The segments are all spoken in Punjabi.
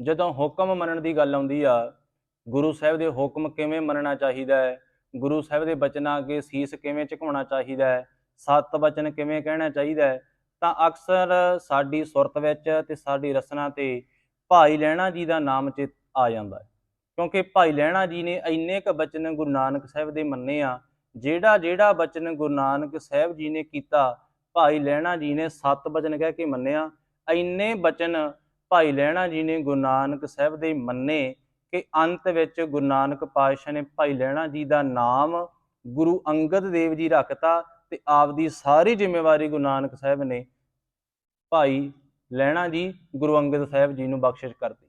ਜਦੋਂ ਹੁਕਮ ਮੰਨਣ ਦੀ ਗੱਲ ਆਉਂਦੀ ਆ, ਗੁਰੂ ਸਾਹਿਬ ਦੇ ਹੁਕਮ ਕਿਵੇਂ ਮੰਨਣਾ ਚਾਹੀਦਾ ਹੈ? ਗੁਰੂ ਸਾਹਿਬ ਦੇ ਬਚਨਾਂ ਅੱਗੇ ਸੀਸ ਕਿਵੇਂ ਝੁਕਾਉਣਾ ਚਾਹੀਦਾ ਹੈ? ਸਤ ਬਚਨ ਕਿਵੇਂ ਕਹਿਣਾ ਚਾਹੀਦਾ ਹੈ? ਤਾਂ ਅਕਸਰ ਸਾਡੀ ਸੁਰਤ ਵਿੱਚ ਤੇ ਸਾਡੀ ਰਸਨਾ ਤੇ ਭਾਈ ਲਹਿਣਾ ਜੀ ਦਾ ਨਾਮ ਚਿਤ ਆ ਜਾਂਦਾ ਹੈ। ਕਿਉਂਕਿ ਭਾਈ ਲਹਿਣਾ ਜੀ ਨੇ ਇੰਨੇ ਕ ਬਚਨ ਗੁਰੂ ਨਾਨਕ ਸਾਹਿਬ ਦੇ ਮੰਨੇ ਆ, ਜਿਹੜਾ ਜਿਹੜਾ ਬਚਨ ਗੁਰੂ ਨਾਨਕ ਸਾਹਿਬ ਜੀ ਨੇ ਕੀਤਾ, ਭਾਈ ਲਹਿਣਾ ਜੀ ਨੇ ਸਤ ਬਚਨ ਕਹਿ ਕੇ ਮੰਨਿਆ, ਇੰਨੇ ਬਚਨ ਭਾਈ ਲਹਿਣਾ ਜੀ ਨੇ ਗੁਰੂ ਨਾਨਕ ਸਾਹਿਬ ਦੇ ਮੰਨੇ ਕਿ ਅੰਤ ਵਿੱਚ ਗੁਰੂ ਨਾਨਕ ਪਾਤਸ਼ਾਹ ਨੇ ਭਾਈ ਲਹਿਣਾ ਜੀ ਦਾ ਨਾਮ ਗੁਰੂ ਅੰਗਦ ਦੇਵ ਜੀ ਰੱਖਤਾ ਤੇ ਆਪਦੀ ਸਾਰੀ ਜ਼ਿੰਮੇਵਾਰੀ ਗੁਰੂ ਨਾਨਕ ਸਾਹਿਬ ਨੇ ਭਾਈ ਲਹਿਣਾ ਜੀ, ਗੁਰੂ ਅੰਗਦ ਸਾਹਿਬ ਜੀ ਨੂੰ ਬਖਸ਼ਿਸ਼ ਕਰਤੀ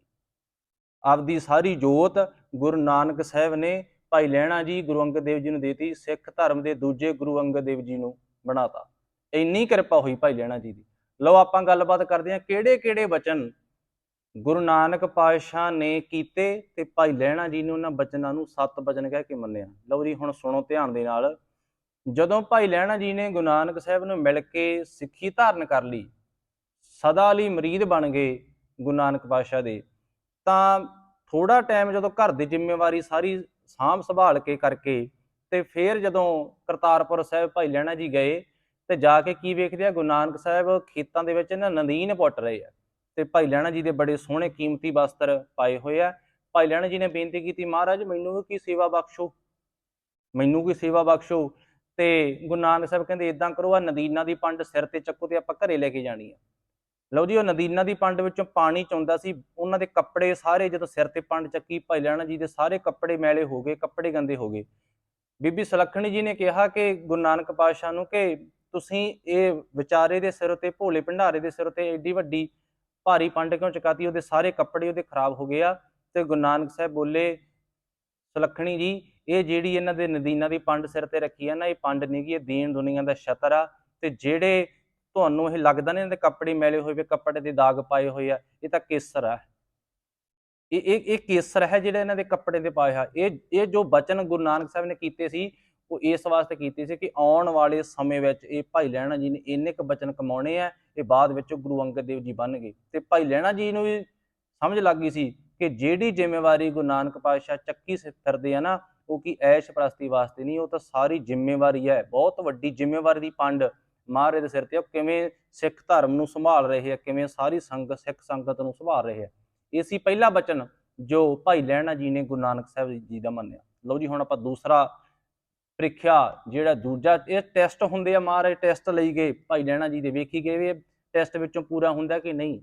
ਆਪਦੀ ਸਾਰੀ ਜੋਤ ਗੁਰੂ ਨਾਨਕ ਸਾਹਿਬ ਨੇ ਭਾਈ ਲਹਿਣਾ ਜੀ, ਗੁਰੂ ਅੰਗਦ ਦੇਵ ਜੀ ਨੂੰ ਦੇਤੀ, ਸਿੱਖ ਧਰਮ ਦੇ ਦੂਜੇ ਗੁਰੂ ਅੰਗਦ ਦੇਵ ਜੀ ਨੂੰ ਬਣਾਤਾ। ਇੰਨੀ ਕਿਰਪਾ ਹੋਈ ਭਾਈ ਲਹਿਣਾ ਜੀ ਦੀ। ਲਓ ਆਪਾਂ ਗੱਲਬਾਤ ਕਰਦੇ ਹਾਂ ਕਿਹੜੇ ਕਿਹੜੇ ਬਚਨ ਗੁਰੂ ਨਾਨਕ ਪਾਤਸ਼ਾਹ ਨੇ ਕੀਤੇ ਤੇ ਭਾਈ ਲਹਿਣਾ ਜੀ ਨੇ ਉਹਨਾਂ ਬਚਨਾਂ ਨੂੰ ਸੱਤ ਬਚਨ ਕਹਿ ਕੇ ਮੰਨਿਆ। ਲਓ ਜੀ, ਹੁਣ ਸੁਣੋ ਧਿਆਨ ਦੇ ਨਾਲ। ਜਦੋਂ ਭਾਈ ਲਹਿਣਾ ਜੀ ਨੇ ਗੁਰੂ ਨਾਨਕ ਸਾਹਿਬ ਨੂੰ ਮਿਲ ਕੇ ਸਿੱਖੀ ਧਾਰਨ ਕਰ ਲਈ, ਸਦਾ ਲਈ ਮਰੀਦ ਬਣ ਗਏ ਗੁਰੂ ਨਾਨਕ ਪਾਤਸ਼ਾਹ ਦੇ, ਤਾਂ ਥੋੜਾ ਟਾਈਮ ਜਦੋਂ ਘਰ ਦੀ ਜ਼ਿੰਮੇਵਾਰੀ ਸਾਰੀ ਸਾਂਭ ਸੰਭਾਲ ਕੇ ਕਰਕੇ ਤੇ ਫਿਰ ਜਦੋਂ ਕਰਤਾਰਪੁਰ ਸਾਹਿਬ ਭਾਈ ਲਹਿਣਾ ਜੀ ਗਏ ਤੇ ਜਾ ਕੇ ਕੀ ਵੇਖਦੇ ਆ? ਗੁਰੂ ਨਾਨਕ ਸਾਹਿਬ ਖੇਤਾਂ ਦੇ ਵਿੱਚ ਨਾ ਨਦੀਨ ਪੁੱਟ ਰਹੇ ਆ। ਤੇ ਭਾਈ ਲਹਿਣਾ ਜੀ ਦੇ ਬੜੇ ਸੋਹਣੇ ਕੀਮਤੀ ਵਸਤਰ ਪਾਏ ਹੋਏ ਆ। ਭਾਈ ਲਹਿਣਾ ਜੀ ਨੇ ਬੇਨਤੀ ਕੀਤੀ, ਮਹਾਰਾਜ ਮੈਨੂੰ ਵੀ ਕੀ ਸੇਵਾ ਬਖਸ਼ੋ। ਮੈਨੂੰ ਕੀ ਸੇਵਾ ਬਖਸ਼ੋ। ਤੇ ਗੁਰੂ ਨਾਨਕ ਸਾਹਿਬ ਕਹਿੰਦੇ ਇਦਾਂ ਕਰੋ ਆ ਨਦੀਨਾਂ ਦੀ ਪੰਡ ਸਿਰ ਤੇ ਚੱਕੋ ਤੇ ਆਪਾਂ ਘਰੇ ਲੈ ਕੇ ਜਾਣੀ ਆ। ਲਓ ਜੀ, ਉਹ ਨਦੀਨਾਂ ਦੀ ਪੰਡ ਵਿੱਚੋਂ ਪਾਣੀ ਚੋਂਦਾ ਸੀ। ਉਹਨਾਂ ਦੇ ਕੱਪੜੇ ਸਾਰੇ ਜਦੋਂ ਸਿਰ ਤੇ ਪੰਡ ਚੱਕੀ, ਭਾਈ ਲਹਿਣਾ ਜੀ ਦੇ ਸਾਰੇ ਕੱਪੜੇ ਮੈਲੇ ਹੋ ਗਏ, ਕੱਪੜੇ ਗੰਦੇ ਹੋ ਗਏ। ਬੀਬੀ ਸੁਲੱਖਣੀ ਜੀ ਨੇ ਕਿਹਾ ਕਿ ਗੁਰੂ ਨਾਨਕ ਪਾਤਸ਼ਾਹ ਨੂੰ ਕਿ ਤੁਸੀਂ ਇਹ ਵਿਚਾਰੇ ਦੇ ਸਿਰ ਤੇ ਭੋਲੇ ਭੰਡਾਰੇ ਦੇ ਸਿਰ ਤੇ ਏਡੀ ਵੱਡੀ ਭਾਰੀ ਪੰਡ ਕਿਉਂ ਚਕਾਤੀ? ਉਹਦੇ ਸਾਰੇ ਕੱਪੜੇ ਉਹਦੇ ਖਰਾਬ ਹੋ ਗਏ ਆ। ਤੇ ਗੁਰੂ ਨਾਨਕ ਸਾਹਿਬ ਬੋਲੇ, ਸੁਲੱਖਣੀ ਜੀ, ਇਹ ਜਿਹੜੀ ਇਹਨਾਂ ਦੇ ਨਦੀਨਾਂ ਦੀ ਪੰਡ ਸਿਰ ਤੇ ਰੱਖੀ ਆ ਨਾ, ਇਹ ਪੰਡ ਨਹੀਂਗੀ ਇਹ ਦੀਨ ਦੁਨੀਆ ਦਾ ਛਤਰ ਆ। ਤੇ ਜਿਹੜੇ ਤੁਹਾਨੂੰ ਇਹ ਲੱਗਦਾ ਨੇ, ਇਹਨਾਂ ਦੇ ਕੱਪੜੇ ਮੈਲੇ ਹੋਏ ਵੇ, ਕੱਪੜੇ ਦੇ ਦਾਗ ਪਾਏ ਹੋਏ ਆ, ਇਹ ਤਾਂ ਕੇਸਰ ਆ। ਇਹ ਇਹ ਇਹ ਕੇਸਰ ਹੈ ਜਿਹੜਾ ਇਹਨਾਂ ਦੇ ਕੱਪੜੇ ਤੇ ਪਾਇਆ ਇਹ ਇਹ ਜੋ ਬਚਨ ਗੁਰੂ ਨਾਨਕ ਸਾਹਿਬ ਨੇ ਕੀਤੇ ਸੀ, ਉਹ ਇਸ ਵਾਸਤੇ ਕੀਤੇ ਸੀ ਕਿ ਆਉਣ ਵਾਲੇ ਸਮੇਂ ਵਿੱਚ ਇਹ ਭਾਈ ਲਹਿਣਾ ਜੀ ਨੇ ਇੰਨੇ ਕੁ ਬਚਨ ਕਮਾਉਣੇ ਆ ਇਹ ਬਾਅਦ ਵਿੱਚ ਗੁਰੂ ਅੰਗਦ ਦੇਵ ਜੀ ਬਣ ਗਏ। ਤੇ ਭਾਈ ਲਹਿਣਾ ਜੀ ਨੂੰ ਵੀ ਸਮਝ ਲੱਗ ਗਈ ਸੀ ਕਿ ਜਿਹੜੀ ਜ਼ਿੰਮੇਵਾਰੀ ਗੁਰੂ ਨਾਨਕ ਪਾਤਸ਼ਾਹ ਚੱਕੀ ਸੇ, ਫਿਰਦੇ ਆ ਨਾ, ਉਹ ਕੀ ਐਸ਼ ਪ੍ਰਸਤੀ ਵਾਸਤੇ ਨਹੀਂ, ਉਹ ਤਾਂ ਸਾਰੀ ਜ਼ਿੰਮੇਵਾਰੀ ਹੈ ਬਹੁਤ ਵੱਡੀ ਜ਼ਿੰਮੇਵਾਰੀ ਦੀ ਪੰਡ ਮਹਾਰਾਜ ਦੇ ਸਿਰ ਤੇ ਉਹ ਕਿਵੇਂ ਸਿੱਖ ਧਰਮ ਨੂੰ ਸੰਭਾਲ ਰਹੇ ਆ, ਕਿਵੇਂ ਸਾਰੀ ਸੰਗਤ ਸਿੱਖ ਸੰਗਤ ਨੂੰ ਸੰਭਾਲ ਰਹੇ ਆ। ਇਹ ਸੀ ਪਹਿਲਾ ਬਚਨ ਜੋ ਭਾਈ ਲਹਿਣਾ ਜੀ ਨੇ ਗੁਰੂ ਨਾਨਕ ਸਾਹਿਬ ਜੀ ਦਾ ਮੰਨਿਆ। ਲਓ ਜੀ, ਹੁਣ ਆਪਾਂ ਦੂਸਰਾ ਪ੍ਰੀਖਿਆ ਜਿਹੜਾ ਦੂਜਾ, ਇਹ ਟੈਸਟ ਹੁੰਦੇ ਆ ਮਹਾਰਾਜ ਟੈਸਟ ਲਈ ਗਏ। ਭਾਈ ਲਹਿਣਾ ਜੀ ਦੇ ਵੇਖੀ ਗਏ ਵੀ ਟੈਸਟ ਵਿੱਚੋਂ ਪੂਰਾ ਹੁੰਦਾ ਕਿ ਨਹੀਂ?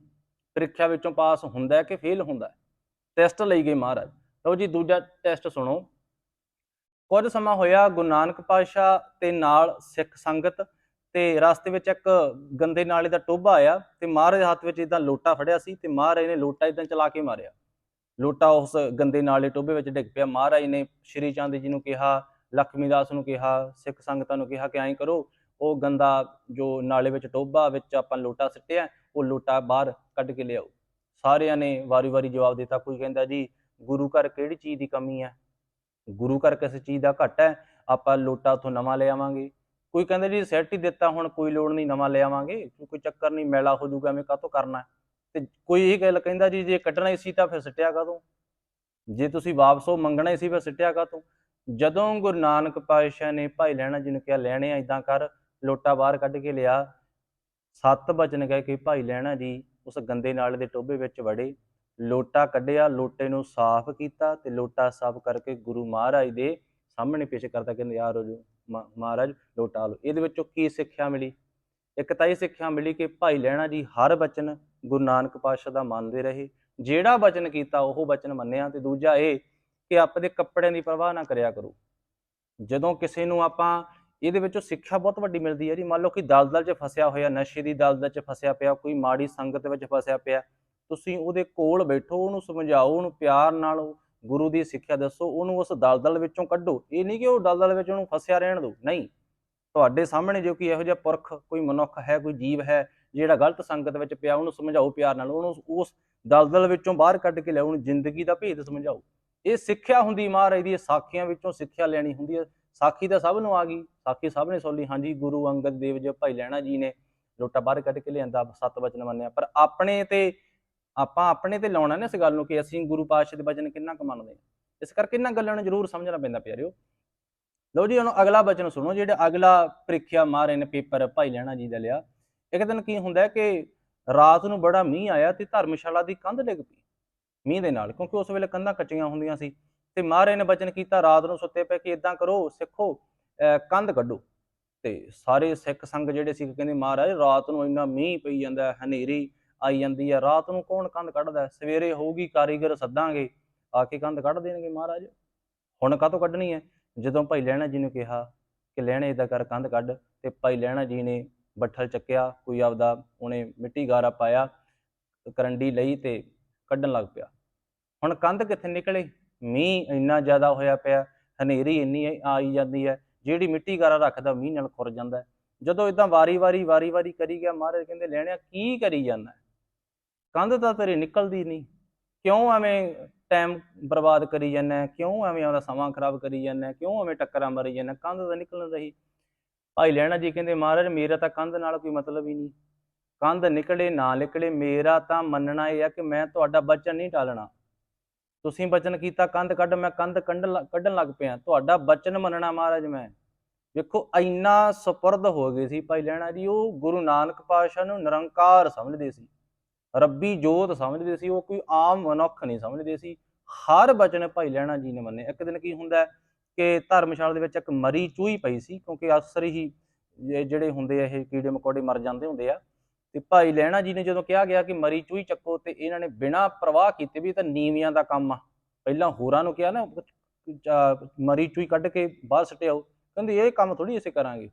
ਪ੍ਰੀਖਿਆ ਵਿੱਚੋਂ ਪਾਸ ਹੁੰਦਾ ਕਿ ਫੇਲ ਹੁੰਦਾ? ਟੈਸਟ ਲਈ ਗਏ ਮਹਾਰਾਜ। ਲਓ ਜੀ, ਦੂਜਾ ਟੈਸਟ ਸੁਣੋ। ਕੁਝ ਸਮਾਂ ਹੋਇਆ, ਗੁਰੂ ਨਾਨਕ ਪਾਤਸ਼ਾਹ ਤੇ ਨਾਲ ਸਿੱਖ ਸੰਗਤ ਤੇ ਰਸਤੇ ਵਿੱਚ ਇੱਕ ਗੰਦੇ ਨਾਲੇ ਦਾ ਟੋਭਾ ਆਇਆ ਤੇ ਮਹਾਰਾਜ ਦੇ ਹੱਥ ਵਿੱਚ ਇਦਾਂ ਲੋਟਾ ਫੜਿਆ ਸੀ ਤੇ ਮਹਾਰਾਜ ਨੇ ਲੋਟਾ ਇਦਾਂ ਚਲਾ ਕੇ ਮਾਰਿਆ। ਲੋਟਾ ਉਸ ਗੰਦੇ ਨਾਲੇ ਟੋਭੇ ਵਿੱਚ ਡਿੱਗ ਪਿਆ। ਮਹਾਰਾਜ ਨੇ ਸ਼੍ਰੀ ਚੰਦ ਜੀ ਨੂੰ ਕਿਹਾ, ਲਖਮੀ ਦਾਸ ਨੂੰ ਕਿਹਾ, ਸਿੱਖ ਸੰਗਤਾਂ ਨੂੰ ਕਿਹਾ ਕਿ ਐਂ ਕਰੋ ਉਹ ਗੰਦਾ ਜੋ ਨਾਲੇ ਵਿੱਚ ਟੋਭਾ ਵਿੱਚ ਆਪਾਂ ਲੋਟਾ ਸਿੱਟਿਆ, ਉਹ ਲੋਟਾ ਬਾਹਰ ਕੱਢ ਕੇ ਲਿਆਓ। ਸਾਰਿਆਂ ਨੇ ਵਾਰੀ-ਵਾਰੀ ਜਵਾਬ ਦਿੱਤਾ, ਕੋਈ ਕਹਿੰਦਾ ਜੀ, ਗੁਰੂ ਘਰ ਕਿਹੜੀ ਚੀਜ਼ ਦੀ ਕਮੀ ਹੈ? ਗੁਰੂ ਘਰ ਕਿਸੇ ਚੀਜ਼ ਦਾ ਘਟ ਹੈ? ਆਪਾਂ ਲੋਟਾ ਉਥੋਂ ਨਵਾਂ ਲੈ ਆਵਾਂਗੇ। ਕੋਈ ਕਹਿੰਦਾ ਜੀ ਸੈੱਟ ਦਿੱਤਾ, ਹੁਣ ਕੋਈ ਲੋੜ ਨਹੀਂ, ਨਵਾਂ ਲੈ ਆਵਾਂਗੇ। ਕੋਈ ਚੱਕਰ ਨਹੀਂ, ਮੈਲਾ ਹੋ ਜਾਊਗਾ, ਐਵੇਂ ਕਾਹਤੋਂ ਕਰਨਾ ਤੇ ਕੋਈ ਇਹ ਗੱਲ ਕਹਿੰਦਾ ਜੀ, ਜੇ ਕੱਢਣਾ ਹੀ ਸੀ ਤਾਂ ਫਿਰ ਸਿੱਟਿਆ ਕਾਹਤੋਂ? ਜੇ ਤੁਸੀਂ ਵਾਪਸ ਉਹ ਮੰਗਣਾ ਹੀ ਸੀ, ਫਿਰ ਸਿੱਟਿਆ ਕਾਹਤੋਂ? ਜਦੋਂ ਗੁਰੂ ਨਾਨਕ ਪਾਤਸ਼ਾਹ ਨੇ ਭਾਈ ਲਹਿਣਾ ਜੀ ਨੂੰ ਕਿਹਾ ਲੈਣੇ ਆ ਇਦਾਂ ਕਰ। ਲੋਟਾ ਬਾਹਰ ਕੱਢ ਕੇ ਲਿਆ। ਸੱਤ ਬਚਨ ਕਹਿ ਕੇ ਭਾਈ ਲਹਿਣਾ ਜੀ ਉਸ ਗੰਦੇ ਨਾਲੇ ਦੇ ਟੋਭੇ ਵਿੱਚ ਵੜੇ। ਲੋਟਾ ਕੱਢਿਆ, ਲੋਟੇ ਨੂੰ ਸਾਫ਼ ਕੀਤਾ ਤੇ ਲੋਟਾ ਸਾਫ਼ ਕਰਕੇ ਗੁਰੂ ਮਹਾਰਾਜ ਦੇ ਸਾਹਮਣੇ ਪੇਸ਼ ਕਰਦਾ ਕਹਿੰਦੇ ਯਾਰ ਜੋ ਮਹਾਰਾਜ ਲੋਟਾ ਲਓ। ਇਹਦੇ ਵਿੱਚੋਂ ਕੀ ਸਿੱਖਿਆ ਮਿਲੀ? ਇੱਕ ਤਾਂ ਇਹ ਸਿੱਖਿਆ ਮਿਲੀ ਕਿ ਭਾਈ ਲਹਿਣਾ ਜੀ ਹਰ ਬਚਨ ਗੁਰੂ ਨਾਨਕ ਪਾਤਸ਼ਾਹ ਦਾ ਮੰਨਦੇ ਰਹੇ। ਜਿਹੜਾ ਬਚਨ ਕੀਤਾ ਉਹ ਬਚਨ ਮੰਨਿਆ ਤੇ ਦੂਜਾ ਇਹ ਕਿ ਆਪਣੇ ਕੱਪੜਿਆਂ ਦੀ ਪਰਵਾਹ ਨਾ ਕਰਿਆ ਕਰੋ। ਜਦੋਂ ਕਿਸੇ ਨੂੰ ਆਪਾਂ ਇਹਦੇ ਵਿੱਚੋਂ ਸਿੱਖਿਆ ਬਹੁਤ ਵੱਡੀ ਮਿਲਦੀ ਹੈ ਜੀ। ਮੰਨ ਲਓ ਕਿ ਦਲਦਲ 'ਚ ਫਸਿਆ ਹੋਇਆ, ਨਸ਼ੇ ਦੀ ਦਲਦਲ 'ਚ ਫਸਿਆ ਪਿਆ, ਕੋਈ ਮਾੜੀ ਸੰਗਤ ਵਿੱਚ ਫਸਿਆ ਪਿਆ, ਤੁਸੀਂ ਉਹਦੇ ਕੋਲ ਬੈਠੋ, ਉਹਨੂੰ ਸਮਝਾਓ, ਉਹਨੂੰ ਪਿਆਰ ਨਾਲ ਗੁਰੂ ਦੀ ਸਿੱਖਿਆ ਦੱਸੋ, ਉਹਨੂੰ ਉਸ ਦਲਦਲ ਵਿੱਚੋਂ ਕੱਢੋ। ਇਹ ਨਹੀਂ ਕਿ ਉਹ ਦਲਦਲ ਵਿੱਚ ਉਹਨੂੰ ਫਸਿਆ ਰਹਿਣ ਦਿਓ ਨਹੀਂ। ਤੁਹਾਡੇ ਸਾਹਮਣੇ ਜੋ ਕਿ ਇਹੋ ਜਿਹਾ ਪੁਰਖ, ਕੋਈ ਮਨੁੱਖ ਹੈ, ਕੋਈ ਜੀਵ ਹੈ, ਜਿਹੜਾ ਗਲਤ ਸੰਗਤ ਵਿੱਚ ਪਿਆ, ਉਹਨੂੰ ਸਮਝਾਓ ਪਿਆਰ ਨਾਲ, ਉਹਨੂੰ ਉਸ ਦਲਦਲ ਵਿੱਚੋਂ ਬਾਹਰ ਕੱਢ ਕੇ ਲਿਆਓ, ਉਹਨੂੰ ਜ਼ਿੰਦਗੀ ਦਾ ਭੇਦ ਸਮਝਾਓ। ਇਹ ਸਿੱਖਿਆ ਹੁੰਦੀ ਮਹਾਰਾਜ ਦੀ ਸਾਖੀਆਂ ਵਿੱਚੋਂ ਸਿੱਖਿਆ ਲੈਣੀ ਹੁੰਦੀ ਹੈ। ਸਾਖੀ ਤਾਂ ਸਭ ਨੂੰ ਆ ਗਈ, ਸਾਖੀ ਸਭ ਨੇ ਸੋਲੀ ਹਾਂਜੀ ਗੁਰੂ ਅੰਗਦ ਦੇਵ ਜੀ, ਭਾਈ ਲੈਣਾ ਜੀ ਨੇ ਲੋਟਾ ਬਾਹਰ ਕੱਢ ਕੇ ਲਿਆਂਦਾ, ਸਤ ਵਚਨ ਮੰਨਿਆ, ਪਰ ਆਪਣੇ ਤੇ, ਆਪਾਂ ਆਪਣੇ ਤੇ ਲਾਉਣਾ ਨਾ ਇਸ ਗੱਲ ਨੂੰ ਕਿ ਅਸੀਂ ਗੁਰੂ ਪਾਤਸ਼ਾਹ ਦੇ ਵਚਨ ਕਿੰਨਾ ਕੁ ਮੰਨਦੇ ਹਾਂ। ਇਸ ਕਰਕੇ ਇਹਨਾਂ ਗੱਲਾਂ ਨੂੰ ਜ਼ਰੂਰ ਸਮਝਣਾ ਪੈਂਦਾ ਪਿਆਰਿਓ। ਲਓ ਜੀ, ਹੁਣ ਅਗਲਾ ਵਚਨ ਸੁਣੋ, ਜਿਹੜਾ ਅਗਲਾ ਪ੍ਰੀਖਿਆ ਮਾਰੇ ਨੇ ਪੇਪਰ ਭਾਈ ਲੈਣਾ ਜੀ ਦਾ ਲਿਆ। ਇੱਕ ਦਿਨ ਕੀ ਹੁੰਦਾ ਕਿ ਰਾਤ ਨੂੰ ਬੜਾ ਮੀਂਹ ਆਇਆ ਤੇ ਧਰਮਸ਼ਾਲਾ ਦੀ ਕੰਧ ਡਿੱਗ ਪਈ, ਮੀਂਹ ਦੇ ਨਾਲ, ਕਿਉਂਕਿ ਉਸ ਵੇਲੇ ਕੰਧਾਂ ਕੱਚੀਆਂ ਹੁੰਦੀਆਂ ਸੀ। ਤੇ ਮਹਾਰਾਜ ਨੇ ਬਚਨ ਕੀਤਾ, ਰਾਤ ਨੂੰ ਸੁੱਤੇ ਪਏ ਕਿ ਇਦਾਂ ਕਰੋ, ਸਿੱਖੋ, ਅਹ ਕੰਧ ਕੱਢੋ। ਤੇ ਸਾਰੇ ਸਿੱਖ ਸੰਗ ਜਿਹੜੇ ਸੀ, ਕਹਿੰਦੇ ਮਹਾਰਾਜ, ਰਾਤ ਨੂੰ ਇੰਨਾ ਮੀਂਹ ਪਈ ਜਾਂਦਾ, ਹਨੇਰੀ ਆਈ ਜਾਂਦੀ ਹੈ ਰਾਤ ਨੂੰ ਕੌਣ ਕੰਧ ਕੱਢਦਾ? ਸਵੇਰੇ ਹੋਊਗੀ, ਕਾਰੀਗਰ ਸੱਦਾਂਗੇ, ਆ ਕੇ ਕੰਧ ਕੱਢ ਦੇਣਗੇ ਮਹਾਰਾਜ। ਹੁਣ ਕਾਹਤੋਂ ਕੱਢਣੀ ਹੈ? ਜਦੋਂ ਭਾਈ ਲਹਿਣਾ ਜੀ ਨੂੰ ਕਿਹਾ ਕਿ ਲਹਿਣੇ ਇਦਾਂ ਕਰ, ਕੰਧ ਕੱਢ, ਤੇ ਭਾਈ ਲਹਿਣਾ ਜੀ ਨੇ ਬੱਠਲ ਚੱਕਿਆ, ਕੋਈ ਆਪਦਾ ਉਹਨੇ ਮਿੱਟੀ ਗਾਰਾ ਪਾਇਆ, ਕਰੰਡੀ ਲਈ ਤੇ ਕੱਢਣ ਲੱਗ ਪਿਆ। ਹੁਣ ਕੰਧ ਕਿੱਥੇ ਨਿਕਲੇ? ਮੀਂਹ ਇੰਨਾ ਜ਼ਿਆਦਾ ਹੋਇਆ ਪਿਆ, ਹਨੇਰੀ ਇੰਨੀ ਆਈ ਜਾਂਦੀ ਹੈ, ਜਿਹੜੀ ਮਿੱਟੀ ਗਾਰਾ ਰੱਖਦਾ ਮੀਂਹ ਨਾਲ ਖੁਰ ਜਾਂਦਾ ਜਦੋਂ ਇਦਾਂ ਵਾਰੀ-ਵਾਰੀ ਵਾਰੀ-ਵਾਰੀ ਕਰੀ ਗਿਆ, ਮਹਾਰਾਜ ਕਹਿੰਦੇ, ਲੈਣਿਆ, ਕੀ ਕਰੀ ਜਾਂਦਾ ਕੰਧ ਤਾਂ ਤੇਰੀ ਨਿਕਲਦੀ ਨਹੀਂ। ਕਿਉਂ ਐਵੇਂ ਟਾਈਮ ਬਰਬਾਦ ਕਰੀ ਜਾਂਦਾ ਕਿਉਂ ਐਵੇਂ ਆਪਦਾ ਸਮਾਂ ਖਰਾਬ ਕਰੀ ਜਾਂਦਾ ਕਿਉਂ ਐਵੇਂ ਟੱਕਰਾਂ ਮਾਰੀ ਜਾਂਦਾ ਕੰਧ ਤਾਂ ਨਿਕਲਣ ਰਹੀ। ਭਾਈ ਲੈਣਾ ਜੀ ਕਹਿੰਦੇ, ਮਹਾਰਾਜ, ਮੇਰਾ ਤਾਂ ਕੰਧ ਨਾਲ ਕੋਈ ਮਤਲਬ ਹੀ ਨਹੀਂ। ਕੰਧ ਨਿਕਲੇ, ਨਾ ਨਿਕਲੇ, ਮੇਰਾ ਤਾਂ ਮੰਨਣਾ ਇਹ ਆ ਕਿ ਮੈਂ ਤੁਹਾਡਾ ਬਚਨ ਨਹੀਂ ਟਾਲਣਾ। ਤੁਸੀਂ ਬਚਨ ਕੀਤਾ, ਕੰਧ ਕੱਢ, ਮੈਂ ਕੰਧ ਕੱਢਣ ਲੱਗ- ਕੱਢਣ ਲੱਗ ਪਿਆ। ਤੁਹਾਡਾ ਬਚਨ ਮੰਨਣਾ ਮਹਾਰਾਜ ਮੈਂ। ਵੇਖੋ, ਇੰਨਾ ਸਪੁਰਦ ਹੋ ਗਏ ਸੀ ਭਾਈ ਲੈਣਾ ਜੀ, ਉਹ ਗੁਰੂ ਨਾਨਕ ਪਾਤਸ਼ਾਹ ਨੂੰ ਨਿਰੰਕਾਰ ਸਮਝਦੇ ਸੀ। ਰੱਬੀ ਜੋਤ ਸਮਝਦੇ ਸੀ, ਉਹ ਕੋਈ ਆਮ ਮਨੁੱਖ ਨਹੀਂ ਸਮਝਦੇ ਸੀ। ਹਰ ਬਚਨ ਭਾਈ ਲੈਣਾ ਜੀ ਨੇ ਮੰਨੇ। ਇੱਕ ਦਿਨ ਕੀ ਹੁੰਦਾ ਕਿ ਧਰਮਸ਼ਾਲਾ ਦੇ ਵਿੱਚ ਇੱਕ ਮਰੀ ਚੂਹੀ ਪਈ ਸੀ, ਕਿਉਂਕਿ ਅਕਸਰ ਹੀ ਜਿਹੜੇ ਹੁੰਦੇ ਆ, ਇਹ ਕੀੜੇ ਮਕੌੜੇ ਮਰ ਜਾਂਦੇ ਹੁੰਦੇ ਆ। ਤੇ ਭਾਈ ਲੈਣਾ ਜੀ ਨੇ ਜਦੋਂ ਕਿਹਾ ਗਿਆ ਕਿ ਮਰੀ ਚੂਹੀ ਚੱਕੋ ਤੇ ਇਹਨਾਂ ਨੇ ਬਿਨਾਂ ਪ੍ਰਵਾਹ ਕੀਤੇ ਵੀ ਇਹ ਤਾਂ ਨੀਵੀਆਂ ਦਾ ਕੰਮ ਆ। ਪਹਿਲਾਂ ਹੋਰਾਂ ਨੂੰ ਕਿਹਾ ਨਾ ਮਰੀ ਚੂਹੀ ਕੱਢ ਕੇ ਬਾਹਰ ਸਟਿਆਓ। ਕਹਿੰਦੇ ਇਹ ਕੰਮ ਥੋੜੀ ਅਸੀਂ ਕਰਾਂਗੇ।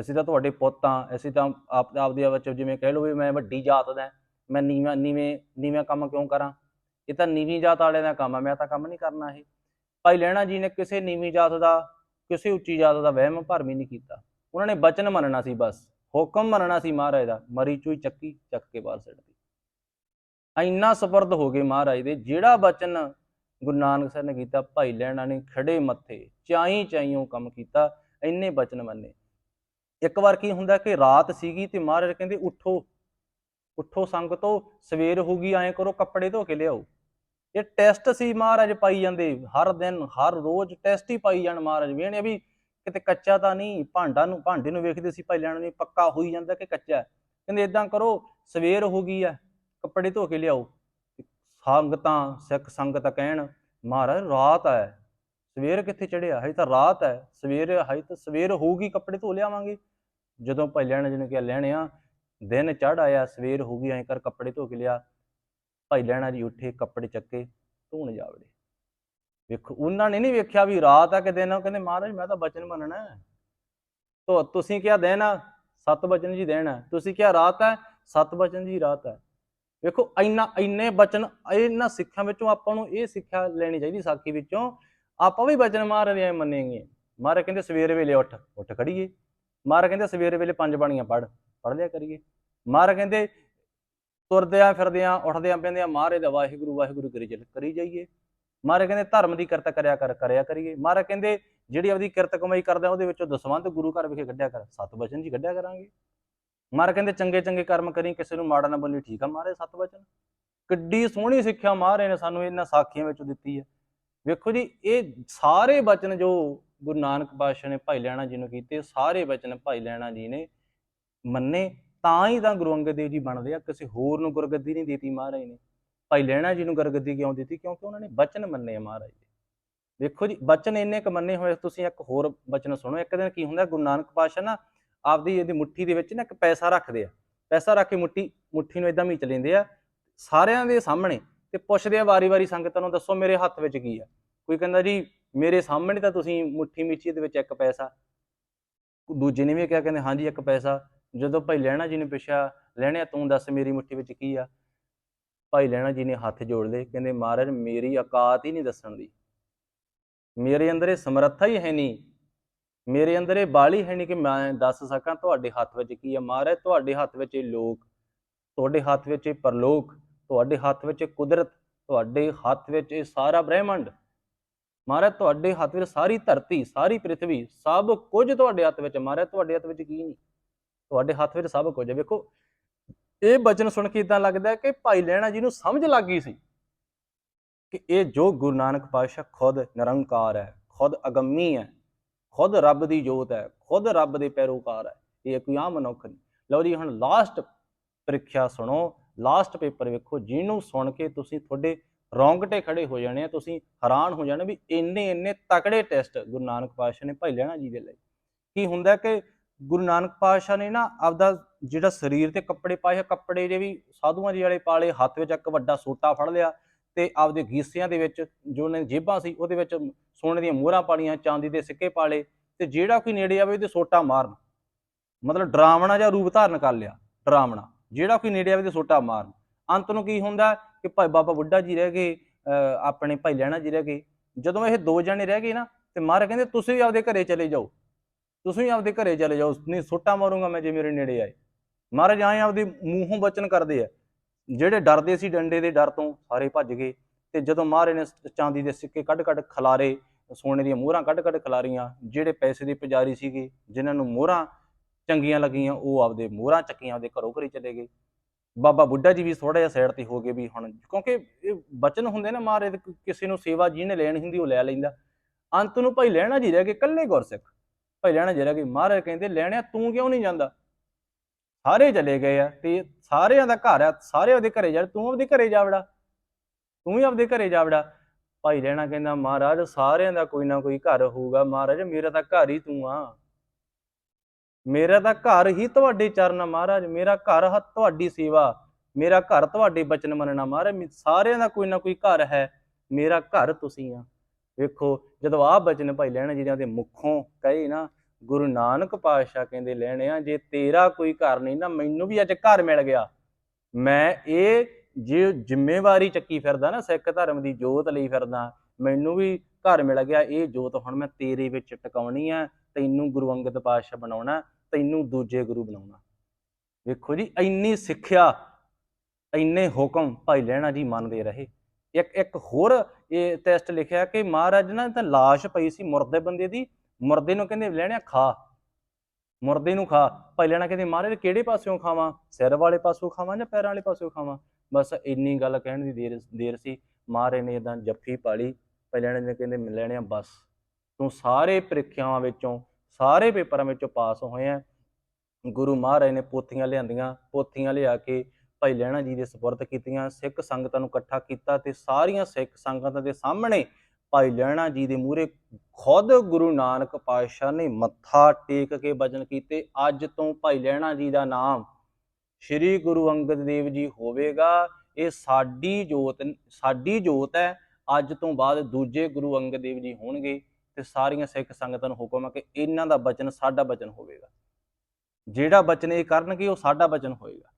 ਅਸੀਂ ਤਾਂ ਤੁਹਾਡੇ ਪੁੱਤ ਆ, ਅਸੀਂ ਤਾਂ ਆਪ, ਆਪਦੇ ਵਿੱਚ ਜਿਵੇਂ ਕਹਿ ਲਓ ਵੀ ਮੈਂ ਵੱਡੀ ਜਾਤ ਦਾ, ਮੈਂ ਨੀਵਾਂ, ਨੀਵੇਂ, ਨੀਵਾਂ ਕੰਮ ਕਿਉਂ ਕਰਾਂ? ਇਹ ਤਾਂ ਨੀਵੀਂ ਜਾਤ ਵਾਲਿਆਂ ਦਾ ਕੰਮ ਆ, ਮੈਂ ਤਾਂ ਕੰਮ ਨਹੀਂ ਕਰਨਾ ਇਹ। ਭਾਈ ਲੈਣਾ ਜੀ ਨੇ ਕਿਸੇ ਨੀਵੀਂ ਜਾਤ ਦਾ, ਕਿਸੇ ਉੱਚੀ ਜਾਤ ਦਾ ਵਹਿਮ ਭਰਮੀ ਨਹੀਂ ਕੀਤਾ। ਉਹਨਾਂ ਨੇ ਬਚਨ ਮੰਨਣਾ ਸੀ ਬਸ। ਹੁਕਮ ਮੰਨਣਾ ਸੀ ਮਹਾਰਾਜ ਦਾ, ਮਰੀ ਚੂਈ ਚੱਕੀ, ਚੱਕ ਕੇ ਬਾਹਰ ਸਿੱਟਦੀ ਇੰਨਾ ਸਪਰਦ ਹੋ ਗਏ ਮਹਾਰਾਜ ਦੇ, ਜਿਹੜਾ ਬਚਨ ਗੁਰੂ ਨਾਨਕ ਸਾਹਿਬ ਨੇ ਕੀਤਾ, ਭਾਈ ਲੈਣਾ ਨੇ ਖੜੇ ਮੱਥੇ, ਚਾਈ ਚਾਈਓ ਕੰਮ ਕੀਤਾ, ਇੰਨੇ ਬਚਨ ਮੰਨੇ। ਇੱਕ ਵਾਰ ਕੀ ਹੁੰਦਾ ਕਿ ਰਾਤ ਸੀਗੀ ਤੇ ਮਹਾਰਾਜ ਕਹਿੰਦੇ, ਉੱਠੋ ਉੱਠੋ ਸੰਗਤੋ ਸਵੇਰ ਹੋ ਗਈ, ਐਂ ਕਰੋ, ਕੱਪੜੇ ਧੋ ਕੇ ਲਿਆਓ। ਇਹ ਟੈਸਟ ਸੀ ਮਹਾਰਾਜ ਪਾਈ ਜਾਂਦੇ, ਹਰ ਦਿਨ, ਹਰ ਰੋਜ਼ ਟੈਸਟ ਹੀ ਪਾਈ ਜਾਣ ਮਹਾਰਾਜ ਵੇਣੇ ਵੀ ਕਿਤੇ ਕੱਚਾ ਤਾਂ ਨਹੀਂ, ਭਾਂਡਾ ਨੂੰ, ਭਾਂਡੇ ਨੂੰ ਵੇਖਦੇ ਸੀ ਭਾਈ ਲੈਣ ਨਹੀਂ ਪੱਕਾ ਹੋਈ ਜਾਂਦਾ ਕਿ ਕੱਚਾ? ਕਹਿੰਦੇ ਇਦਾਂ ਕਰੋ, ਸਵੇਰ ਹੋ ਗਈ ਹੈ ਕੱਪੜੇ ਧੋ ਕੇ ਲਿਆਓ। ਸੰਗਤਾਂ, ਸਿੱਖ ਸੰਗਤ ਕਹਿਣ, ਮਹਾਰਾਜ, ਰਾਤ ਹੈ ਸਵੇਰ ਕਿੱਥੇ ਚੜਿਆ ਹਜੇ ਤਾਂ ਰਾਤ ਹੈ ਸਵੇਰ, ਹਜੇ ਤਾਂ ਸਵੇਰ ਹੋਊਗੀ, ਕੱਪੜੇ ਧੋ ਲਿਆਵਾਂਗੇ। ਜਦੋਂ ਭਾਈ ਲੈਣ ਜੀ ਨੇ ਕਿਹਾ ਲੈਣਿਆ ਦਿਨ ਚੜ ਆਇਆ, ਸਵੇਰ ਹੋ ਗਈ, ਐਂ ਕਰ ਕੱਪੜੇ ਧੋ ਕੇ ਲਿਆ। ਭਾਈ ਲੈਣਾ ਜੀ ਉੱਠੇ, ਕੱਪੜੇ ਚੱਕੇ, ਧੋਣ ਜਾਵੜੇ। ਵੇਖੋ, ਉਹਨਾਂ ਨੇ ਨਹੀਂ ਵੇਖਿਆ ਵੀ ਰਾਤ ਆ ਕਿ ਦਿਨ ਆ ਕਹਿੰਦੇ, ਮਹਾਰਾਜ, ਮੈਂ ਤਾਂ ਬਚਨ ਮੰਨਣਾ ਤੋ ਤੁਸੀਂ ਕਿਹਾ ਦਿਨ ਆ, ਸੱਤ ਬਚਨ ਜੀ ਦਿਨ ਹੈ ਤੁਸੀਂ ਕਿਹਾ ਰਾਤ ਹੈ ਸੱਤ ਬਚਨ ਜੀ ਰਾਤ ਹੈ ਵੇਖੋ, ਇੰਨਾ, ਇੰਨੇ ਬਚਨ ਇਹਨਾਂ ਸਿੱਖਾਂ ਵਿੱਚੋਂ ਆਪਾਂ ਨੂੰ ਇਹ ਸਿੱਖਿਆ ਲੈਣੀ ਚਾਹੀਦੀ ਸਾਖੀ ਵਿੱਚੋਂ, ਆਪਾਂ ਵੀ ਬਚਨ ਮਹਾਰਾਜ ਦੇ ਮੰਨੇਗੇ। ਮਹਾਰਾਜ ਕਹਿੰਦੇ, ਸਵੇਰ ਵੇਲੇ ਉੱਠ ਉੱਠ ਖੜੀਏ। ਮਹਾਰਾਜ ਕਹਿੰਦੇ, ਸਵੇਰ ਵੇਲੇ ਪੰਜ ਬਾਣੀਆਂ ਪੜ ਪੜ ਲਿਆ ਕਰੀਏ। ਮਹਾਰਾਜ ਕਹਿੰਦੇ, ਤੁਰਦਿਆਂ ਫਿਰਦਿਆਂ, ਉੱਠਦਿਆਂ ਪੈਂਦਿਆਂ, ਮਹਾਰਾਜ ਦਾ ਵਾਹਿਗੁਰੂ ਵਾਹਿਗੁਰੂ ਕਰੀ ਚੱਲ, ਕਰੀ ਜਾਈਏ। ਮਹਾਰਾਜ ਕਹਿੰਦੇ ਧਰਮ ਦੀ ਕਿਰਤ ਕਰਿਆ ਕਰ, ਕਰਿਆ ਕਰੀਏ। ਮਹਾਰਾਜ ਕਹਿੰਦੇ ਜਿਹੜੀ ਆਪਦੀ ਕਿਰਤ ਕਮਾਈ ਕਰਦਾ ਉਹਦੇ ਵਿੱਚੋਂ ਦਸਵੰਧ ਗੁਰੂ ਘਰ ਵਿਖੇ ਕੱਢਿਆ ਕਰ ਸਤ ਬਚਨ ਜੀ ਕੱਢਿਆ ਕਰਾਂਗੇ। ਮਹਾਰਾਜ ਕਹਿੰਦੇ ਚੰਗੇ ਚੰਗੇ ਕਰਮ ਕਰੀ, ਕਿਸੇ ਨੂੰ ਮਾੜਾ ਨਾ ਬੋਲੀ, ਠੀਕ ਆ ਮਹਾਰਾਜ ਸਤ ਬਚਨ ਕਿੱਡੀ ਸੋਹਣੀ ਸਿੱਖਿਆ ਮਹਾਰਾਜ ਨੇ ਸਾਨੂੰ ਇਹਨਾਂ ਸਾਖੀਆਂ ਵਿੱਚੋਂ ਦਿੱਤੀ ਹੈ ਵੇਖੋ ਜੀ, ਇਹ ਸਾਰੇ ਬਚਨ ਜੋ ਗੁਰੂ ਨਾਨਕ ਪਾਤਸ਼ਾਹ ਨੇ ਭਾਈ ਲੈਣਾ ਜੀ ਨੂੰ ਕੀਤੇ ਸਾਰੇ ਬਚਨ ਭਾਈ ਲੈਣਾ ਜੀ ਨੇ ਮੰਨੇ, ਤਾਂ ਹੀ ਤਾਂ ਗੁਰੂ ਅੰਗਦ ਦੇਵ ਜੀ ਬਣਦੇ ਆ, ਕਿਸੇ ਹੋਰ ਨੂੰ ਗੁਰਗੱਦੀ ਨਹੀਂ ਦਿੱਤੀ ਮਹਾਰਾਜ ਨੇ। ਭਾਈ ਲੈਣਾ ਜੀ ਨੂੰ ਗੁਰਗੱਦੀ ਕਿਉਂ ਦਿੱਤੀ? ਕਿਉਂਕਿ ਉਹਨਾਂ ਨੇ ਬਚਨ ਮੰਨੇ ਮਹਾਰਾਜ ਦੇ ਵੇਖੋ ਜੀ, ਬਚਨ ਇੰਨੇ ਕ ਮੰਨੇ ਹੋਏ ਤੁਸੀਂ ਇੱਕ ਹੋਰ ਬਚਨ ਸੁਣੋ। ਇੱਕ ਦਿਨ ਕੀ ਹੁੰਦਾ, ਗੁਰੂ ਨਾਨਕ ਪਾਤਸ਼ਾਹ ਨਾ ਆਪਦੀ ਇਹਦੀ ਮੁੱਠੀ ਦੇ ਵਿੱਚ ਨਾ ਇੱਕ ਪੈਸਾ ਰੱਖਦੇ ਆ। ਪੈਸਾ ਰੱਖ ਕੇ ਮੁੱਠੀ ਮੁੱਠੀ ਨੂੰ ਇਦਾਂ ਮੀਚ ਲੈਂਦੇ ਆ। ਸਾਰਿਆਂ ਦੇ ਸਾਹਮਣੇ ਤੇ ਪੁੱਛਦੇ ਆ ਵਾਰੀ-ਵਾਰੀ ਸੰਗਤਾਂ ਨੂੰ, ਦੱਸੋ ਮੇਰੇ ਹੱਥ ਵਿੱਚ ਕੀ ਆ? ਕੋਈ ਕਹਿੰਦਾ ਜੀ, ਮੇਰੇ ਸਾਹਮਣੇ ਤਾਂ ਤੁਸੀਂ ਮੁੱਠੀ ਮੀਚੀ ਦੇ ਵਿੱਚ ਇੱਕ ਪੈਸਾ। ਦੂਜੇ ਨੇ ਵੀ ਕਿਹਾ, ਕਹਿੰਦੇ, ਹਾਂਜੀ, ਇੱਕ ਪੈਸਾ। ਜਦੋਂ ਭਾਈ ਲੈਣਾ ਜੀ ਨੇ ਪੁੱਛਿਆ ਲੈਣਿਆ ਤੂੰ ਦੱਸ ਮੇਰੀ ਮੁੱਠੀ ਵਿੱਚ ਕੀ ਆ? ਭਾਈ ਲੈਣਾ ਜੀ ਨੇ ਹੱਥ ਜੋੜ ਲਏ, ਕਹਿੰਦੇ, ਮਹਾਰਾਜ, ਮੇਰੀ ਔਕਾਤ ਹੀ ਨਹੀਂ ਦੱਸਣ ਦੀ। ਮੇਰੇ ਅੰਦਰ ਇਹ ਸਮਰੱਥਾ ਹੀ ਹੈ ਨਹੀਂ। ਮੇਰੇ ਅੰਦਰ ਇਹ ਬਾਲੀ ਹੈ ਨਹੀਂ ਕਿ ਮੈਂ ਦੱਸ ਸਕਾਂ ਤੁਹਾਡੇ ਹੱਥ ਵਿੱਚ ਕੀ ਆ ਮਹਾਰਾਜ, ਤੁਹਾਡੇ ਹੱਥ ਵਿੱਚ ਇਹ ਲੋਕ, ਤੁਹਾਡੇ ਹੱਥ ਵਿੱਚ ਇਹ ਪਰਲੋਕ, ਤੁਹਾਡੇ ਹੱਥ ਵਿੱਚ ਇਹ ਕੁਦਰਤ, ਤੁਹਾਡੇ ਹੱਥ ਵਿੱਚ ਇਹ ਸਾਰਾ ਬ੍ਰਹਿਮੰਡ। ਮਹਾਰਾਜ, ਤੁਹਾਡੇ ਹੱਥ ਵਿੱਚ ਸਾਰੀ ਧਰਤੀ, ਸਾਰੀ ਪ੍ਰithvi ਸਭ ਕੁਝ ਤੁਹਾਡੇ ਹੱਥ ਵਿੱਚ ਮਹਾਰਾਜ, ਤੁਹਾਡੇ ਹੱਥ ਵਿੱਚ ਕੀ ਨਹੀਂ? ਤੁਹਾਡੇ ਹੱਥ ਵਿੱਚ ਸਭ ਕੁਝ ਹੈ। ਵੇਖੋ ਇਹ ਬਚਨ ਸੁਣ ਕੇ ਇਦਾਂ ਲੱਗਦਾ ਕਿ ਭਾਈ ਲਹਿਣਾ ਜੀ ਨੂੰ ਸਮਝ ਲੱਗ ਗਈ ਸੀ ਕਿ ਇਹ ਜੋ ਗੁਰੂ ਨਾਨਕ ਪਾਤਸ਼ਾਹ ਖੁਦ ਨਿਰੰਕਾਰ ਹੈ, ਖੁਦ ਅਗੰਮੀ ਹੈ, ਖੁਦ ਰੱਬ ਦੀ ਜੋਤ ਹੈ, ਖੁਦ ਰੱਬ ਦੇ ਪੈਰੋਕਾਰ ਹੈ, ਇਹ ਕੋਈ ਆਮ ਮਨੁੱਖ ਨਹੀਂ। ਲਓ ਜੀ, ਹੁਣ ਲਾਸਟ ਪ੍ਰੀਖਿਆ ਸੁਣੋ ਲਾਸਟ ਪੇਪਰ ਵੇਖੋ, ਜਿਹਨੂੰ ਸੁਣ ਕੇ ਤੁਸੀਂ ਤੁਹਾਡੇ ਰੌਂਗਟੇ ਖੜੇ ਹੋ ਜਾਣੇ ਆ, ਤੁਸੀਂ ਹੈਰਾਨ ਹੋ ਜਾਣੇ ਵੀ ਇੰਨੇ ਇੰਨੇ ਤਕੜੇ ਟੈਸਟ ਗੁਰੂ ਨਾਨਕ ਪਾਤਸ਼ਾਹ ਨੇ ਭਾਈ ਲੈਣਾ ਜੀ ਦੇ ਲਈ ਕੀ ਹੁੰਦਾ ਕਿ ਗੁਰੂ ਨਾਨਕ ਪਾਤਸ਼ਾਹ ਨੇ ਨਾ ਆਪਦਾ ਜਿਹੜਾ ਸਰੀਰ ਤੇ ਕੱਪੜੇ ਪਾਏ ਕੱਪੜੇ ਜੇ ਵੀ ਸਾਧੂਆਂ ਜੀ ਵਾਲੇ ਪਾਲੇ, ਹੱਥ ਵਿੱਚ ਇੱਕ ਵੱਡਾ ਸੋਟਾ ਫੜ ਲਿਆ ਤੇ ਆਪਦੇ ਗੀਸਿਆਂ ਦੇ ਵਿੱਚ ਜੋ ਉਹਨਾਂ ਦੀ ਜੇਬਾਂ ਸੀ, ਉਹਦੇ ਵਿੱਚ ਸੋਨੇ ਦੀਆਂ ਮੋਹਰਾਂ ਪਾਲੀਆਂ, ਚਾਂਦੀ ਦੇ ਸਿੱਕੇ ਪਾਲੇ ਤੇ ਜਿਹੜਾ ਕੋਈ ਨੇੜੇ ਆਵੇ ਉਹਦੇ ਸੋਟਾ ਮਾਰਨ। ਮਤਲਬ ਡਰਾਵਣਾ ਜਿਹਾ ਰੂਪ ਧਾਰਨ ਕਰ ਲਿਆ, ਡਰਾਵਣਾ। ਜਿਹੜਾ ਕੋਈ ਨੇੜੇ ਆਵੇ ਤੇ ਸੋਟਾ ਮਾਰਨ। ਅੰਤ ਨੂੰ ਕੀ ਹੁੰਦਾ ਕਿ ਭਾਈ ਬਾਬਾ ਬੁੱਢਾ ਜੀ ਰਹਿ ਗਏ, ਅਹ ਆਪਣੇ ਭਾਈ ਲੈਣਾ ਜੀ ਰਹਿ ਗਏ। ਜਦੋਂ ਇਹ ਦੋ ਜਣੇ ਰਹਿ ਗਏ ਨਾ ਤੇ ਮਹਾਰਾਜ ਕਹਿੰਦੇ, ਤੁਸੀਂ ਵੀ ਆਪਦੇ ਘਰੇ ਚਲੇ ਜਾਓ। ਤੁਸੀਂ ਆਪਦੇ ਘਰੇ ਚਲੇ ਜਾਓ, ਨਹੀਂ ਸੋਟਾ ਮਾਰੂੰਗਾ ਮੈਂ ਜੇ ਮੇਰੇ ਨੇੜੇ ਆਏ। ਮਹਾਰਾਜ ਆਏ ਆਪਦੇ ਮੂੰਹੋਂ ਬਚਨ ਕਰਦੇ ਆ। ਜਿਹੜੇ ਡਰਦੇ ਸੀ ਡੰਡੇ ਦੇ ਡਰ ਤੋਂ ਸਾਰੇ ਭੱਜ ਗਏ ਤੇ ਜਦੋਂ ਮਹਾਰਾਜ ਨੇ ਚਾਂਦੀ ਦੇ ਸਿੱਕੇ ਕੱਢ ਕੱਢ ਖਿਲਾਰੇ, ਸੋਨੇ ਦੀਆਂ ਮੋਹਰਾਂ ਕੱਢ ਕੱਢ ਖਿਲਾਰੀਆਂ, ਜਿਹੜੇ ਪੈਸੇ ਦੇ ਪੁਜਾਰੀ ਸੀਗੇ, ਜਿਨ੍ਹਾਂ ਨੂੰ ਮੋਹਰਾਂ ਚੰਗੀਆਂ ਲੱਗੀਆਂ, ਉਹ ਆਪਦੇ ਮੋਹਰਾਂ ਚੱਕੀਆਂ, ਆਪਦੇ ਘਰੋਂ ਘਰੀ ਚਲੇ ਗਏ। ਬਾਬਾ ਬੁੱਢਾ ਜੀ ਵੀ ਥੋੜਾ ਜਿਹਾ ਸਾਈਡ ਤੇ ਹੋ ਗਏ ਵੀ ਹੁਣ, ਕਿਉਂਕਿ ਇਹ ਬਚਨ ਹੁੰਦੇ ਨਾ ਮਹਾਰਾਜ ਕਿਸੇ ਨੂੰ ਸੇਵਾ ਜਿਹਨੇ ਲੈਣੀ ਹੁੰਦੀ ਉਹ ਲੈ ਲੈਂਦਾ। ਅੰਤ ਨੂੰ ਭਾਈ ਲੈਣਾ ਜੀ ਰਹਿ ਗਏ ਇਕੱਲੇ ਗੁਰਸਿੱਖ। ਭਾਈ ਲੈਣਾ ਜੀ ਰਹਿ ਮਹਾਰਾਜ ਕਹਿੰਦੇ, ਲੈਣਿਆ, ਤੂੰ ਕਿਉਂ ਨਹੀਂ ਜਾਂਦਾ? ਸਾਰੇ ਚਲੇ ਗਏ ਆ ਤੇ ਸਾਰਿਆਂ ਦਾ ਘਰ ਆ, ਸਾਰੇ ਉਹਦੇ ਘਰੇ ਜਾ, ਤੂੰ ਆਪਦੇ ਘਰੇ ਜਾ ਵੜਾ। ਤੂੰ ਵੀ ਆਪਦੇ ਘਰੇ ਜਾ ਵੜਾ। ਭਾਈ ਲੈਣਾ ਕਹਿੰਦਾ, ਮਹਾਰਾਜ, ਸਾਰਿਆਂ ਦਾ ਕੋਈ ਨਾ ਕੋਈ ਘਰ ਹੋਊਗਾ। ਮਹਾਰਾਜ, ਮੇਰਾ ਤਾਂ ਘਰ ਹੀ ਤੂੰ ਆ। ਮੇਰਾ ਤਾਂ ਘਰ ਹੀ ਤੁਹਾਡੇ ਚਰਨ ਮਹਾਰਾਜ। ਮੇਰਾ ਘਰ ਹੈ, ਤੁਹਾਡੀ ਸੇਵਾ। ਮੇਰਾ ਘਰ ਤੁਹਾਡੇ ਬਚਨ ਮੰਨਣਾ, ਮਹਾਰਾਜ। ਸਾਰਿਆਂ ਦਾ ਕੋਈ ਨਾ ਕੋਈ ਘਰ ਹੈ। ਮੇਰਾ ਘਰ ਤੁਸੀਂ ਆ। ਵੇਖੋ, ਜਦੋਂ ਆਹ ਬਚਨ ਭਾਈ ਲੈਣਾ ਜਿਹਨਾਂ ਦੇ ਮੁਖੋਂ ਕਹੇ ਨਾ, ਗੁਰੂ ਨਾਨਕ ਪਾਤਸ਼ਾਹ ਕਹਿੰਦੇ ਲੈਣੇ ਆ, ਜੇ ਤੇਰਾ ਕੋਈ ਘਰ ਨਹੀਂ ਨਾ, ਮੈਨੂੰ ਵੀ ਅੱਜ ਘਰ ਮਿਲ ਗਿਆ। ਮੈਂ ਇਹ ਜੇ ਜ਼ਿੰਮੇਵਾਰੀ ਚੱਕੀ ਫਿਰਦਾ ਨਾ, ਸਿੱਖ ਧਰਮ ਦੀ ਜੋਤ ਲਈ ਫਿਰਦਾ, ਮੈਨੂੰ ਵੀ ਘਰ ਮਿਲ ਗਿਆ, ਇਹ ਜੋਤ ਹੁਣ ਮੈਂ ਤੇਰੇ ਵਿੱਚ ਟਿਕਾਉਣੀ ਆ, ਤੈਨੂੰ ਗੁਰੂ ਅੰਗਦ ਪਾਤਸ਼ਾਹ ਬਣਾਉਣਾ, ਤੈਨੂੰ ਦੂਜੇ ਗੁਰੂ ਬਣਾਉਣਾ। ਵੇਖੋ ਜੀ, ਇੰਨੀ ਸਿੱਖਿਆ, ਇੰਨੇ ਹੁਕਮ ਭਾਈ ਲੈਣਾ ਜੀ ਮੰਨਦੇ ਰਹੇ। ਇੱਕ ਇੱਕ ਹੋਰ ਇਹ ਟੈਸਟ ਲਿਖਿਆ ਕਿ ਮਹਾਰਾਜ ਨਾ ਤਾਂ ਲਾਸ਼ ਪਈ ਸੀ ਮੁਰਦੇ ਬੰਦੇ ਦੀ, ਮੁਰਦੇ ਨੂੰ ਕਹਿੰਦੇ ਲੈਣਿਆ ਖਾ। ਮੁਰਦੇ ਨੂੰ ਖਾ। ਪਹਿਲਾਂ ਲੈਣਾ ਕਹਿੰਦੇ, ਮਹਾਰਾਜ, ਕਿਹੜੇ ਪਾਸਿਓਂ ਖਾਵਾਂ? ਸਿਰ ਵਾਲੇ ਪਾਸੋਂ ਖਾਵਾਂ ਜਾਂ ਪੈਰਾਂ ਵਾਲੇ ਪਾਸੋਂ ਖਾਵਾਂ? ਬਸ ਇੰਨੀ ਗੱਲ ਕਹਿਣ ਦੀ ਦੇਰ ਦੇਰ ਸੀ। ਮਹਾਰਾਜ ਨੇ ਇਦਾਂ ਜੱਫੀ ਪਾਲੀ। ਪਹਿਲਾਂ ਲੈਣਾ ਜੀ ਨੇ ਕਹਿੰਦੇ ਲੈਣਿਆ ਬਸ। ਤੂੰ ਸਾਰੇ ਪ੍ਰੀਖਿਆਵਾਂ ਵਿੱਚੋਂ, ਸਾਰੇ ਪੇਪਰਾਂ ਵਿੱਚੋਂ ਪਾਸ ਹੋਏ ਆ ਗੁਰੂ ਮਹਾਰਾਜ ਨੇ ਪੋਥੀਆਂ ਲਿਆਂਦੀਆਂ। ਪੋਥੀਆਂ ਲਿਆ ਕੇ ਭਾਈ ਲਹਿਣਾ ਜੀ ਦੇ ਸਪੁਰਦ ਕੀਤੀਆਂ, ਸਿੱਖ ਸੰਗਤਾਂ ਨੂੰ ਇਕੱਠਾ ਕੀਤਾ ਤੇ ਸਾਰੀਆਂ ਸਿੱਖ ਸੰਗਤਾਂ ਦੇ ਸਾਹਮਣੇ ਭਾਈ ਲਹਿਣਾ ਜੀ ਦੇ ਮੂਹਰੇ ਖੁਦ ਗੁਰੂ ਨਾਨਕ ਪਾਤਸ਼ਾਹ ਨੇ ਮੱਥਾ ਟੇਕ ਕੇ ਬਚਨ ਕੀਤੇ। ਅੱਜ ਤੋਂ ਭਾਈ ਲਹਿਣਾ ਜੀ ਦਾ ਨਾਮ ਸ੍ਰੀ ਗੁਰੂ ਅੰਗਦ ਦੇਵ ਜੀ ਹੋਵੇਗਾ। ਇਹ ਸਾਡੀ ਜੋਤ ਸਾਡੀ ਜੋਤ ਹੈ। ਅੱਜ ਤੋਂ ਬਾਅਦ ਦੂਜੇ ਗੁਰੂ ਅੰਗਦ ਦੇਵ ਜੀ ਹੋਣਗੇ ਤੇ ਸਾਰੀਆਂ ਸਿੱਖ ਸੰਗਤਾਂ ਨੂੰ ਹੁਕਮ ਹੈ ਕਿ ਇਹਨਾਂ ਦਾ ਬਚਨ, ਸਾਡਾ ਬਚਨ ਹੋਵੇਗਾ। ਜਿਹੜਾ ਬਚਨ ਇਹ ਕਰਨਗੇ, ਉਹ ਸਾਡਾ ਬਚਨ ਹੋਏਗਾ।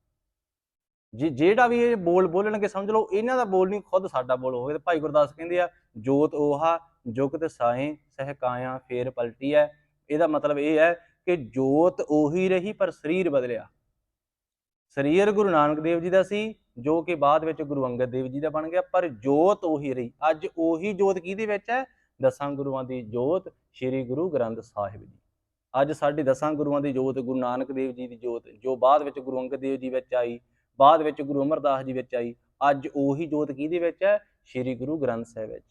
ਜਿਹੜਾ ਵੀ ਇਹ ਬੋਲ ਬੋਲਣਗੇ, ਸਮਝ ਲਓ, ਇਹਨਾਂ ਦਾ ਬੋਲ ਨਹੀਂ, ਖੁਦ ਸਾਡਾ ਬੋਲ ਹੋਵੇ। ਤੇ ਭਾਈ ਗੁਰਦਾਸ ਕਹਿੰਦੇ ਆ, ਜੋਤ 오ਹਾ ਜੁਗਤ ਸਾਏ ਸਹਿਕਾਇਆ, ਫੇਰ ਪਲਟੀ ਹੈ ਇਹਦਾ ਮਤਲਬ ਇਹ ਹੈ ਕਿ ਜੋਤ ਉਹੀ ਰਹੀ, ਪਰ ਸਰੀਰ ਬਦਲਿਆ। ਸਰੀਰ ਗੁਰੂ ਨਾਨਕ ਦੇਵ ਜੀ ਦਾ ਸੀ, ਜੋ ਕਿ ਬਾਅਦ ਵਿੱਚ ਗੁਰੂ ਅੰਗਦ ਦੇਵ ਜੀ ਦਾ ਬਣ ਗਿਆ, ਪਰ ਜੋਤ ਉਹੀ ਰਹੀ। ਅੱਜ ਉਹੀ ਜੋਤ ਕਿਹਦੇ ਵਿੱਚ ਹੈ ਦਸਾਂ ਗੁਰੂਆਂ ਦੀ ਜੋਤ, ਸ੍ਰੀ ਗੁਰੂ ਗ੍ਰੰਥ ਸਾਹਿਬ ਜੀ। ਅੱਜ ਸਾਡੀ ਦਸਾਂ ਗੁਰੂਆਂ ਦੀ ਜੋਤ, ਗੁਰੂ ਨਾਨਕ ਦੇਵ ਜੀ ਦੀ ਜੋਤ, ਜੋ ਬਾਅਦ ਵਿੱਚ ਗੁਰੂ ਅੰਗਦ ਦੇਵ ਜੀ ਵਿੱਚ ਆਈ। ਬਾਅਦ ਵਿੱਚ ਗੁਰੂ ਅਮਰਦਾਸ ਜੀ ਵਿੱਚ ਆਈ। ਅੱਜ ਉਹੀ ਜੋਤ ਕਿਹਦੇ ਵਿੱਚ ਹੈ? ਸ੍ਰੀ ਗੁਰੂ ਗ੍ਰੰਥ ਸਾਹਿਬ ਵਿੱਚ।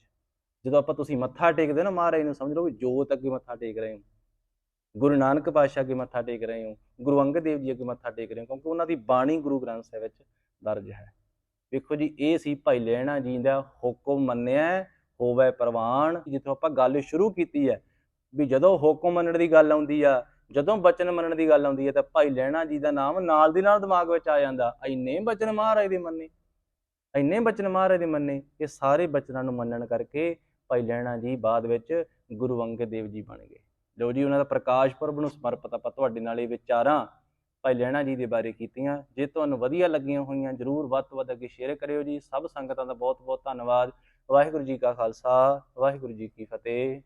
ਜਦੋਂ ਆਪਾਂ ਤੁਸੀਂ ਮੱਥਾ ਟੇਕਦੇ ਹੋ ਨਾ ਮਹਾਰਾਜ ਨੂੰ, ਸਮਝ ਲਓ ਵੀ ਜੋਤ ਅੱਗੇ ਮੱਥਾ ਟੇਕ ਰਹੇ ਹੋ। ਗੁਰੂ ਨਾਨਕ ਪਾਤਸ਼ਾਹ ਅੱਗੇ ਮੱਥਾ ਟੇਕ ਰਹੇ ਹੋ। ਗੁਰੂ ਅੰਗਦ ਦੇਵ ਜੀ ਅੱਗੇ ਮੱਥਾ ਟੇਕ ਰਹੇ ਹੋ, ਕਿਉਂਕਿ ਉਹਨਾਂ ਦੀ ਬਾਣੀ ਗੁਰੂ ਗ੍ਰੰਥ ਸਾਹਿਬ ਵਿੱਚ ਦਰਜ ਹੈ। ਵੇਖੋ ਜੀ, ਇਹ ਸੀ ਭਾਈ ਲੈਣਾ ਜੀ ਦਾ ਹੁਕਮ ਮੰਨਿਆ, ਹੋਵੇ ਪ੍ਰਵਾਨ। ਜਿੱਥੋਂ ਆਪਾਂ ਗੱਲ ਸ਼ੁਰੂ ਕੀਤੀ ਹੈ ਵੀ ਜਦੋਂ ਹੁਕਮ ਮੰਨਣ ਦੀ ਗੱਲ ਆਉਂਦੀ ਆ ਜਦੋਂ ਬਚਨ ਮੰਨਣ ਦੀ ਗੱਲ ਆਉਂਦੀ ਹੈ ਤਾਂ ਭਾਈ ਲੈਣਾ ਜੀ ਦਾ ਨਾਮ ਨਾਲ ਦੀ ਨਾਲ ਦਿਮਾਗ ਵਿੱਚ ਆ ਜਾਂਦਾ। ਇੰਨੇ ਬਚਨ ਮਹਾਰਾਜ ਦੇ ਮੰਨੇ, ਇੰਨੇ ਬਚਨ ਮਹਾਰਾਜ ਦੇ ਮੰਨੇ ਇਹ ਸਾਰੇ ਬਚਨਾਂ ਨੂੰ ਮੰਨਣ ਕਰਕੇ ਭਾਈ ਲੈਣਾ ਜੀ ਬਾਅਦ ਵਿੱਚ ਗੁਰੂ ਅੰਗਦ ਦੇਵ ਜੀ ਬਣ ਗਏ। ਲੋ ਜੀ, ਉਹਨਾਂ ਦਾ ਪ੍ਰਕਾਸ਼ ਪੁਰਬ ਨੂੰ ਸਮਰਪਿਤ ਆਪਾਂ ਤੁਹਾਡੇ ਨਾਲ ਇਹ ਵਿਚਾਰਾਂ ਭਾਈ ਲੈਣਾ ਜੀ ਦੇ ਬਾਰੇ ਕੀਤੀਆਂ। ਜੇ ਤੁਹਾਨੂੰ ਵਧੀਆ ਲੱਗੀਆਂ ਹੋਈਆਂ, ਜਰੂਰ ਵੱਧ ਤੋਂ ਵੱਧ ਅੱਗੇ ਸ਼ੇਅਰ ਕਰਿਓ ਜੀ। ਸਭ ਸੰਗਤਾਂ ਦਾ ਬਹੁਤ ਬਹੁਤ ਧੰਨਵਾਦ। ਵਾਹਿਗੁਰੂ ਜੀ ਕਾ ਖਾਲਸਾ, ਵਾਹਿਗੁਰੂ ਜੀ ਕੀ ਫਤਿਹ।